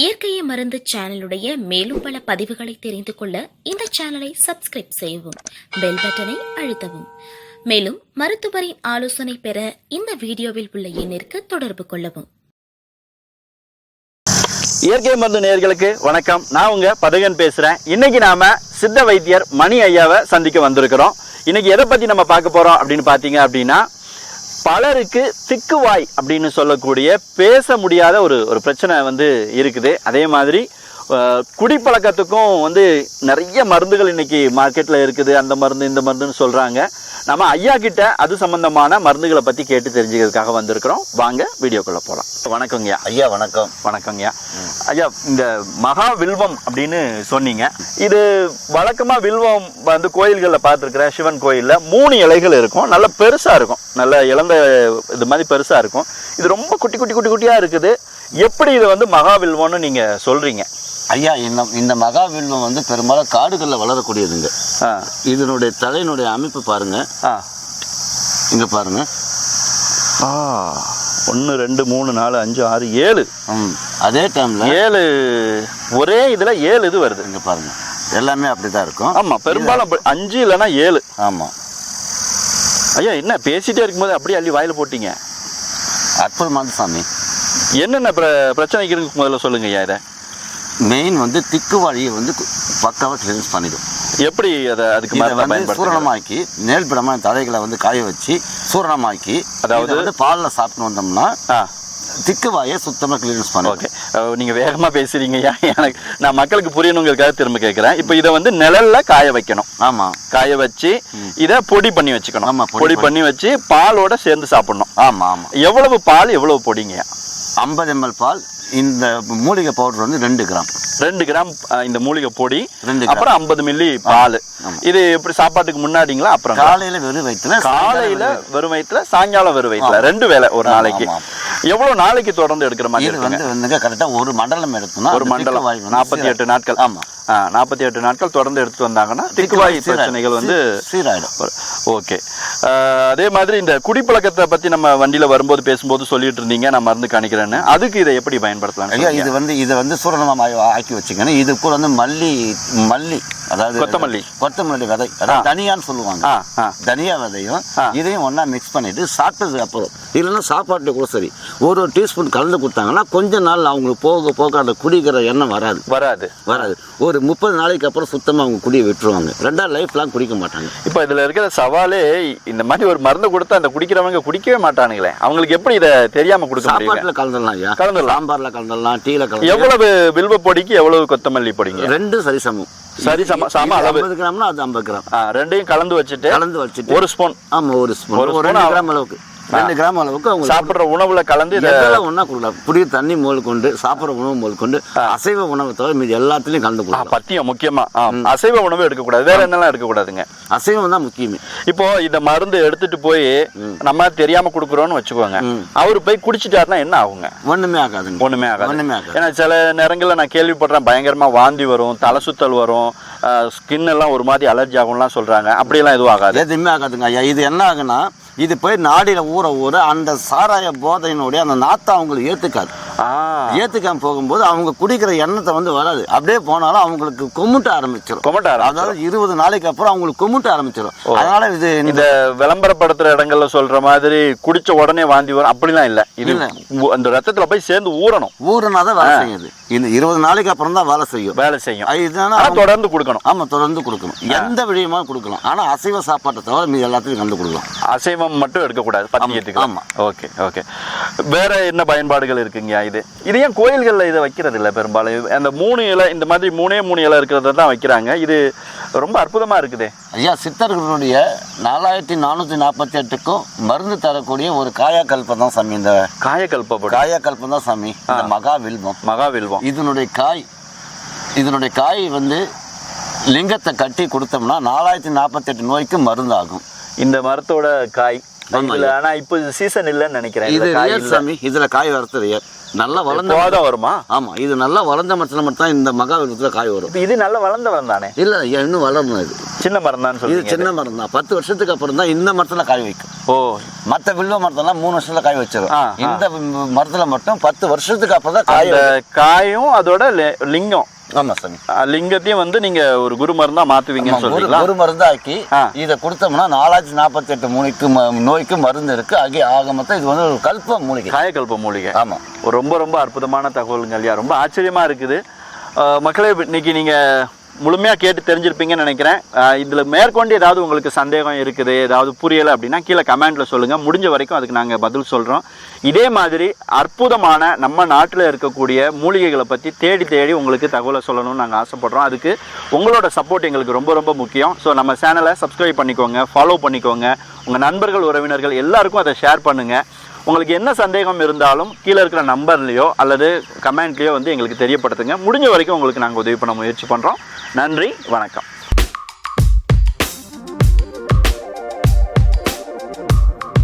இயற்கையை மருந்து சேனலுடைய மேலும் பல பதிவுகளை தெரிந்து கொள்ள இந்த சேனலை சப்ஸ்கிரைப் செய்யவும் பெல் பட்டனை அழுத்தவும். மேலும் மருத்துவரின் ஆலோசனை பெற இந்த வீடியோவில் உள்ள எண்ணிற்கு தொடர்பு கொள்ளவும். இயற்கை மருந்து நேர்களுக்கு வணக்கம். நான் உங்க பதகன் பேசுறேன். இன்னைக்கு நாம சித்த வைத்தியர் மணி ஐயாவை சந்திக்க வந்திருக்கிறோம். இன்னைக்கு எதை பத்தி நம்ம பார்க்க போறோம் அப்படின்னு பாத்தீங்க அப்படின்னா பலருக்கு திக்குவாய் அப்படின்னு சொல்லக்கூடிய பேச முடியாத ஒரு ஒரு பிரச்சனை வந்து இருக்குது. அதே மாதிரி குடிப்பழக்கத்துக்கும் வந்து நிறைய மருந்துகள் இன்னைக்கு மார்க்கெட்ல இருக்குது. அந்த மருந்து இந்த மருந்துன்னு சொல்றாங்க. நம்ம ஐயா கிட்ட அது சம்பந்தமான மருந்துகளை பத்தி கேட்டு தெரிஞ்சுக்கிறதுக்காக வந்திருக்கிறோம். வாங்க வீடியோக்குள்ள போலாம். வணக்கங்கய்யா ஐயா. வணக்கம். வணக்கங்கய்யா ஐயா. இந்த மகா வில்வம் அப்படின்னு சொன்னீங்க. இது வழக்கமா வில்வம் வந்து கோயில்களில் பார்த்துருக்குறேன் சிவன் கோயில்ல மூணு இலைகள் இருக்கும். நல்ல பெருசா இருக்கும். நல்ல இளந்த இது மாதிரி பெருசா இருக்கும். இது ரொம்ப குட்டி குட்டி குட்டி குட்டியா இருக்குது. எப்படி இது வந்து மகா வில்வம்னு நீங்க சொல்றீங்க? ஐயா இந்த இந்த மகாவில்வம் வந்து பெரும்பாலும் காடுகளில் வளரக்கூடியதுங்க. ஆ. இதனுடைய தலையினுடைய அமைப்பு பாருங்க. ஆ. இங்க பாருங்க. ஆ ஒன்று ரெண்டு மூணு நாலு அஞ்சு ஆறு ஏழு. ம் அதே டைம்ல ஏழு ஒரே இதுல ஏழு இது வருது. இங்க பாருங்க. எல்லாமே அப்படிதான் இருக்கும். ஆமா பெரும்பாலும் அஞ்சு இல்லைன்னா ஏழு. ஆமா. ஐயா என்ன பேசிட்டே இருக்கும்போது அப்படியே அள்ளி வாயில போட்டீங்க? அற்புதமான சாமி. என்னென்ன பிர பிரச்சனைக்கு இருக்கு? முதல்ல சொல்லுங்க ஐயா இதை. மெயின் வந்து திக்கு வழியை வந்து பக்காவா கிளீன்ஸ் பண்ணிடும். எப்படி அதை அதுக்கு இதை வந்து சூரணமாக்கி நேர்பிடமான தலைகளை வந்து காய வச்சு சூரணமாக்கி அதாவது- வந்து பாலில் சாப்பிட்டு வந்தோம்னா திக்கு வாயை சுத்தமா கிளீன்ஸ் பண்ணிடும். ஓகே. அஹ், நீங்க வேகமா பேசுறீங்க. ஐயா எனக்கு நான் மக்களுக்கு புரியணுங்கிறதுக்காக திரும்ப கேட்கிறேன் இப்போ இதை வந்து நிழல்ல காய வைக்கணும். ஆமா. காய வச்சு இதை பொடி பண்ணி வச்சுக்கணும். ஆமா, பொடி பண்ணி. வச்சு பாலோட சேர்ந்து சாப்பிடணும். ஆமா ஆமா. எவ்வளவு பால் எவ்வளவு பொடிங்க ஐம்பது எம்எல் பால் இந்த மூலிகை பவுடர் வந்து ரெண்டு கிராம் ரெண்டு கிராம் இந்த மூலிகை பொடி ரெண்டு அப்புறம் ஐம்பது மில்லி பால். இது எப்படி சாப்பாட்டுக்கு முன்னாடிங்களா அப்புறம்? காலையில வெறும் வயிற்றுல காலையில வெறும் வயிற்றுல சாயங்காலம் வெறும் வயிற்றுல ரெண்டு வேளை ஒரு நாளைக்கு. எவ்வளவு நாளைக்கு தொடர்ந்து எடுக்கிற மாதிரி இது வந்து வந்துங்க கரெக்டா ஒரு மண்டலம் எடுத்தோம்னா ஒரு மண்டலம். நாற்பத்தி எட்டு நாட்கள். ஆமா. நாற்பத்தி எட்டு நாட்கள் தொடர்ந்து எடுத்துட்டு வந்தாங்கன்னா திக்குவாய். பிரச்சனைகள் வந்து சீராயிடும். ஓகே. அதே மாதிரி இந்த குடிப்பழக்கத்தை பத்தி நம்ம வண்டியில வரும்போது பேசும்போது சொல்லிட்டு இருந்தீங்க நான் மருந்து காணிக்கிறேன்னு. அதுக்கு இதை எப்படி பயன்படுத்தலாம் ஐயா இது வந்து இது வந்து சூரணமா ஆக்கி வச்சுக்கணும் இது கூட வந்து மல்லி மல்லி அதாவது கொத்தமல்லி. கொத்தமல்லி விதை. அதாவது தனியான்னு சொல்லுவாங்க. தனியா விதையும். இதையும் ஒண்ணா மிக்ஸ் பண்ணிட்டு சாப்பிட்டதுக்கு அப்புறம் இல்லைன்னா சாப்பாட்டுல கூட சரி ஒரு ஒரு டீஸ்பூன் கலந்து கொடுத்தாங்கன்னா கொஞ்ச நாள் அவங்களுக்கு போக போக அந்த குடிக்கிற எண்ணம் வராது. வராது. வராது. ஒரு முப்பது நாளைக்கு அப்புறம் சுத்தமா அவங்க குடியை விட்டுருவாங்க. ரெண்டாவது லைஃப் லாங் குடிக்க மாட்டாங்க. இப்போ இதுல இருக்கிற சவாலே இந்த மாதிரி ஒரு மருந்து கொடுத்தா அந்த குடிக்கிறவங்க குடிக்கவே மாட்டானுங்களே. அவங்களுக்கு எப்படி இதை தெரியாம கொடுக்க சாப்பாட்டுல கலந்துடலாம் ஐயா. கலந்துடலாம். சாம்பார்ல கலந்துடலாம் டீல கலந்து எவ்வளவு வில்வ பொடிக்கு எவ்வளவு கொத்தமல்லி பொடிங்க? ரெண்டும் சரி சமம் சரி சம சம அளவு. ஐம்பது கிராம்னா அது ஐம்பது கிராம். ரெண்டையும் கலந்து வச்சுட்டு கலந்து வச்சுட்டு. ஒரு ஸ்பூன். ஆமா ஒரு ஸ்பூன். ஒரு ரெண்டு. கிராம் அளவுக்கு. ரெண்டு கிராம் அளவுக்கு அவங்க சாப்பிடுற உணவுல கலந்து இதை எதெல்லாம் ஒண்ணா கொடுக்கலாம்? புதிய தண்ணி முதல் கொண்டு சாப்பிடுற உணவு முதல் கொண்டு அசைவ உணவை தவிர மீது எல்லாத்துலயும் கலந்து கொடுக்கலாம். பத்தியம் முக்கியமா. அசைவ உணவு எடுக்கக்கூடாது. வேற என்னெல்லாம் எடுக்கக்கூடாதுங்க? அசைவம் தான் முக்கியமே. இப்போ இந்த மருந்து எடுத்துட்டு போய் நம்ம தெரியாம குடுக்குறோம்னு வச்சுக்கோங்க. அவரு போய் குடிச்சிட்டாருன்னா என்ன ஆகுங்க? ஒண்ணுமே ஆகாதுங்க. ஒண்ணுமே ஆகாது. ஒண்ணுமே ஆகாது. ஏன்னா சில நேரங்கள்ல நான் கேள்விப்படுறேன் பயங்கரமா வாந்தி வரும் தலை சுத்தல் வரும் ஸ்கின் எல்லாம் ஒரு மாதிரி அலர்ஜி ஆகும்லாம் சொல்றாங்க. அப்படியெல்லாம் எதுவும் ஆகாது. எதுவுமே ஆகாதுங்க. ஐயா இது என்ன ஆகுனா இது போய் நாடியில் ஊற ஊற அந்த சாராய போதையினுடைய அந்த நாத்தம் அவங்களுக்கு ஏத்துக்காது. ஏத்துக்காம போகும்போது அவங்க குடிக்கிற எண்ணத்தை வந்து வராது. அப்படியே போனாலும் அவங்களுக்கு கொமுட்ட ஆரம்பிச்சிடும் கொமட்டாரா அதாவது இருபது நாளைக்கு அப்புறம் அவங்களுக்கு கொமுட்ட ஆரம்பிச்சிடும் அதனால இது இந்த விளம்பரப்படுத்துற இடங்கள்ல சொல்ற மாதிரி குடிச்ச உடனே வாந்தி வரும். அப்படிலாம் இல்ல. இது அந்த ரத்தத்துல போய் சேர்ந்து ஊறணும். ஊறுனா தான் வேலை செய்யுது. இந்த இருபது நாளைக்கு அப்புறம் தான் வேலை செய்யும். வேலை செய்யும். அது இதுனா ஆனா தொடர்ந்து கொடுக்கணும். ஆமா தொடர்ந்து கொடுக்கணும். எந்த விடயமா கொடுக்கலாம். ஆனா அசைவ சாப்பாட்டை தவிர மீது எல்லாத்தையும் கலந்து கொடுக்கலாம் அசைவம் மட்டும் எடுக்கக்கூடாது. பத்தியத்துக்கு ஆமா. Okay okay. வேற என்ன பயன்பாடுகள் இருக்குங்கய்யா இது? இது ஏன் கோயில்கள்ல இதை வைக்கிறது இல்ல பெரும்பாலும்? அந்த மூணு இலை இந்த மாதிரி மூணே மூணு இலை இருக்கிறத தான் வைக்கிறாங்க. இது ரொம்ப அற்புதமா இருக்குதே. ஐயா சித்தர்களுடைய நாலாயிரத்தி நானூத்தி நாற்பத்தி எட்டுக்கும் மருந்து தரக்கூடிய ஒரு காயாக்கல்பம் தான் சாமி இந்த காயக்கல்பப்படும். காயாக்கல்பம் தான் சாமி இந்த மகா வில்வம் மகாவில்வம். இதனுடைய காய் இதனுடைய காய் வந்து லிங்கத்தை கட்டி கொடுத்தோம்னா நாலாயிரத்தி நாற்பத்தெட்டு நோய்க்கு மருந்தாகும். இந்த மரத்தோட காய் இல்ல ஆனா இப்போ சீசன் இல்லைன்னு நினைக்கிறேன். இது ரியல். சாமி இதுல காய் வரது ரியல் நல்லா வளர்ந்த எப்போதான் வருமா? ஆமா இது நல்லா வளர்ந்த மரத்துல மட்டும் தான் இந்த மகாவிரத்துல காய் வரும். இது நல்ல வளர்ந்தவன் தானே? இல்ல இன்னும் வளரணும் இது. சின்ன மரம் தான் இது சின்ன மரம் தான் பத்து வருஷத்துக்கு அப்புறம் தான் இந்த மரத்துல காய் வைக்கும். ஓ. மத்த வில்வ மரத்தெல்லாம் மூணு வருஷத்துல காய் வச்சிடும். இந்த மரத்துல மட்டும் பத்து வருஷத்துக்கு அப்புறம் தான் காய் காயும் அதோட லிங்கம். ஆமா சாமி. லிங்கத்தையும் வந்து நீங்க ஒரு குரு மருந்தா மாத்துவீங்கன்னு ஆமா, ஒரு சொல்றீங்களா? ஒரு மருந்து ஆக்கி ஆ. இதை கொடுத்தோம்னா நாலாயிரத்தி நாற்பத்தி எட்டு மூலிக்கு நோய்க்கு மருந்து இருக்கு. ஆகி ஆக மொத்தம் இது வந்து ஒரு கல்ப மூலிகை. காயக்கல்ப மூலிகை. ஆமா. ஒரு ரொம்ப ரொம்ப அற்புதமான தகவலுங்க ஐயா. ரொம்ப ஆச்சரியமா இருக்குது. மக்களே இன்னைக்கு நீங்க முழுமையாக கேட்டு தெரிஞ்சிருப்பீங்கன்னு நினைக்கிறேன். இதில் மேற்கொண்டு ஏதாவது உங்களுக்கு சந்தேகம் இருக்குது ஏதாவது புரியலை அப்படின்னா கீழே கமெண்ட்டில் சொல்லுங்கள் முடிஞ்ச வரைக்கும் அதுக்கு நாங்கள் பதில் சொல்கிறோம் இதே மாதிரி அற்புதமான நம்ம நாட்டில் இருக்கக்கூடிய மூலிகைகளை பற்றி தேடி தேடி உங்களுக்கு தகவலை சொல்லணும்னு நாங்கள் ஆசைப்பட்றோம். அதுக்கு உங்களோட சப்போர்ட் எங்களுக்கு ரொம்ப ரொம்ப முக்கியம். ஸோ நம்ம சேனலை சப்ஸ்கிரைப் பண்ணிக்கோங்க ஃபாலோ பண்ணிக்கோங்க. உங்கள் நண்பர்கள் உறவினர்கள் எல்லாருக்கும் அதை ஷேர் பண்ணுங்கள் உங்களுக்கு என்ன சந்தேகம் இருந்தாலும் கீழே இருக்கிற நம்பர்லேயோ அல்லது கமெண்ட்லேயோ வந்து எங்களுக்கு தெரியப்படுத்துங்க. முடிஞ்ச வரைக்கும் உங்களுக்கு நாங்கள் உதவி பண்ண முயற்சி பண்ணுறோம் நன்றி வணக்கம்.